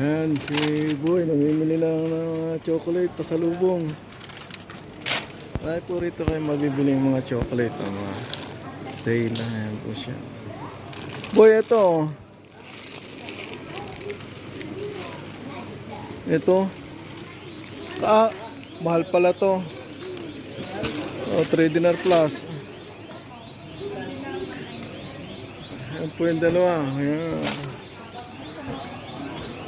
Ayan, si Boy, namimili lang ng mga chocolate pasalubong. Ay po rito kayo mabibili yung mga chocolate, ang mga sale na yan po siya. Boy, ito. Ito. Ah, mahal pala to. Oh, 3 dinar plus. Yan po yung dalawa. Ayan.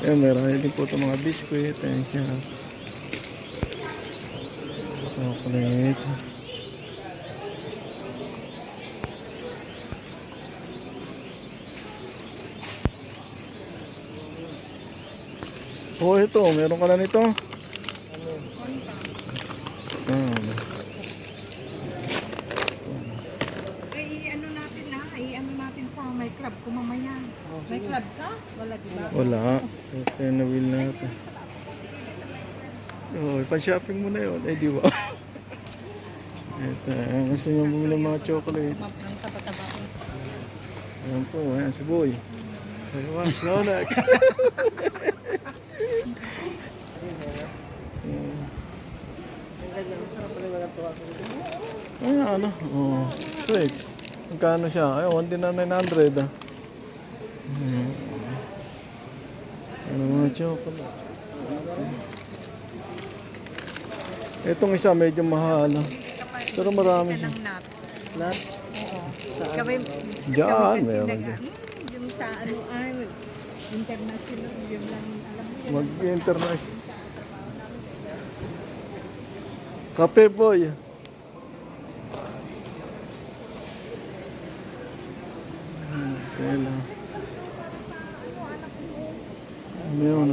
Ayan, meron din po itong mga biskuit. Ayan siya. Chocolate. Oh, ito. Meron ka na nito? Ah, Ay, ano natin na, ay ano sa may club ko mamaya. May club ka? Wala, di ba? wala. Ito yung na-wheel natin. Oh, pa-shopping mo na yun. Eh, di ba? Ito, ayan, gusto niyo bumili ng mga chocolate. Map ng taba-taba ko. Ayan po, ayan si Boy. Ayun, slow na. Ay, ano? Oh, wait. Magkano siya? Ay, 1 din na 900 ah. Hmm. Ano mga chocolate? Itong isa medyo mahal. ah. Pero marami siya. Nuts? Oo. Kaway, Diyan, meron din. Hmm, yung sa ano ay, international, yun lang alam mo yun. Mag-international. Kape boy. Hmm, Kailan. Ano yun?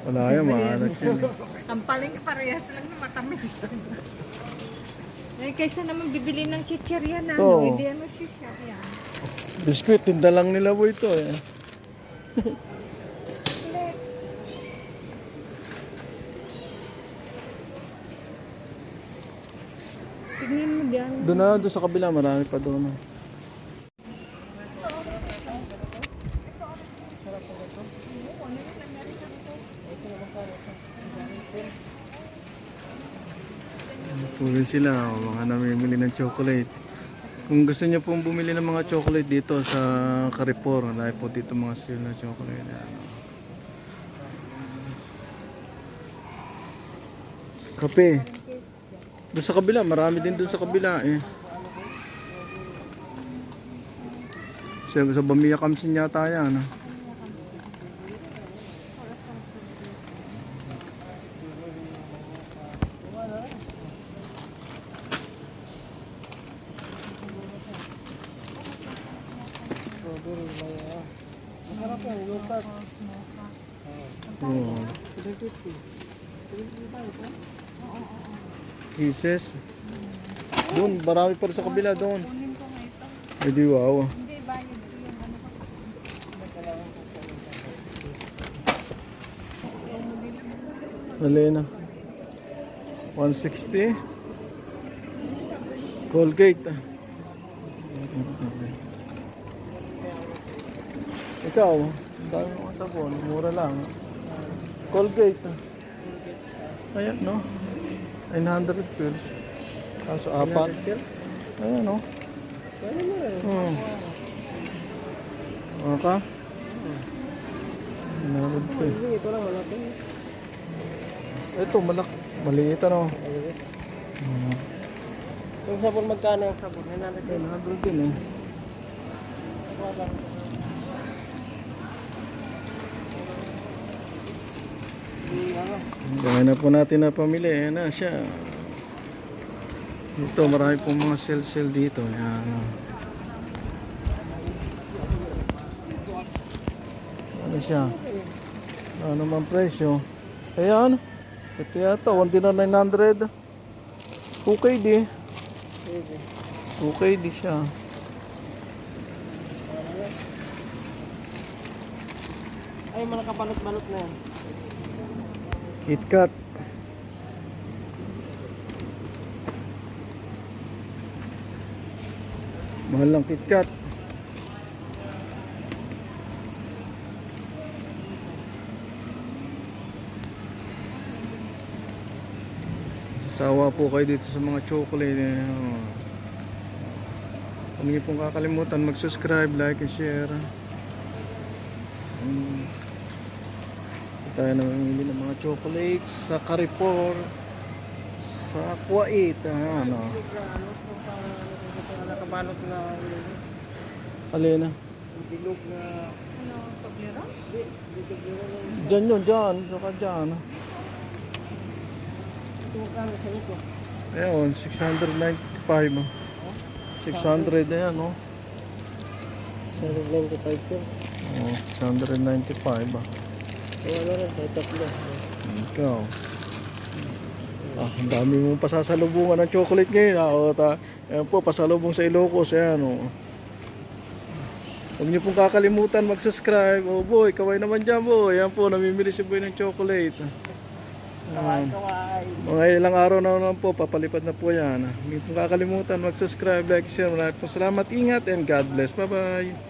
Wala yan, maalat yun. eh. Ang paling parehas lang na matamis. Ay, kaysa naman bibili ng chichirya na, Oo. ano, hindi ano yan. Biskuit, tinda lang nila boy ito eh. Tignan mo diyan. Doon na, doon sa kabila, marami pa doon. Ah. Puro sila, oh, mga namimili ng chocolate. Kung gusto niyo pong bumili ng mga chocolate dito sa Carrefour, marami po dito mga sale na chocolate. Ano. Kape. Doon sa kabila, marami din doon sa kabila eh. Sa, sa Bamiya Kamsin yata yan. ah. Oo. Kisses. Doon, marami pa rin sa kabila doon. Kunin ko nga ito. Di wow. Hindi, ko yung ano ko. Alena. 160. Colgate. ah. Ikaw, dami mga sabon. Mura lang. Colgate. Ayan, no? 900 pills. Kaso apat. Ayan, no? Hmm. Aka? 900 pills. Ito lang malaki. Ito, malak maliit ano. Hmm. Yung sabon magkano yung sabon? 900 din. 900 din eh. Gawin na po natin na pamili. Ayan na siya. Ito, marami pong mga sale-sale dito. Ayan. Ano siya? Ano naman presyo? Ayan. Ito yata, 1 dinar 900. Okay di. Okay di siya. Ay, mga kabalot-balot na yan. KitKat mahal ng KitKat sawa po kayo dito sa mga chocolate eh. huwag niyo pong kakalimutan mag subscribe like and share mm. Tayo namimili ng mga chocolates sa Carrefour, sa Kuwait. Ah, ano. Ano, ano, nakabalot na Alina. bilog na Ano, na Diyan yun, dyan. Saka dyan. Ito kami sa ito. Ayun, 695. ah. 600 na yan, oh. 195 pesos. Oh, 695 ah. Ano rin, tayo tatlo. Ikaw. Ah, ang dami mong pasasalubungan ng chocolate ngayon. Ah. O, ta, ayan po, pasalubong sa Ilocos. Ayan, oh. Huwag niyo pong kakalimutan mag-subscribe. Oh boy, kaway naman dyan boy. Ayan po, namimili si boy ng chocolate. Kaway, kaway. Mga ilang araw na naman po, papalipad na po yan. Huwag niyo pong kakalimutan mag-subscribe, like, share. Maraming po salamat. Ingat and God bless. Bye-bye.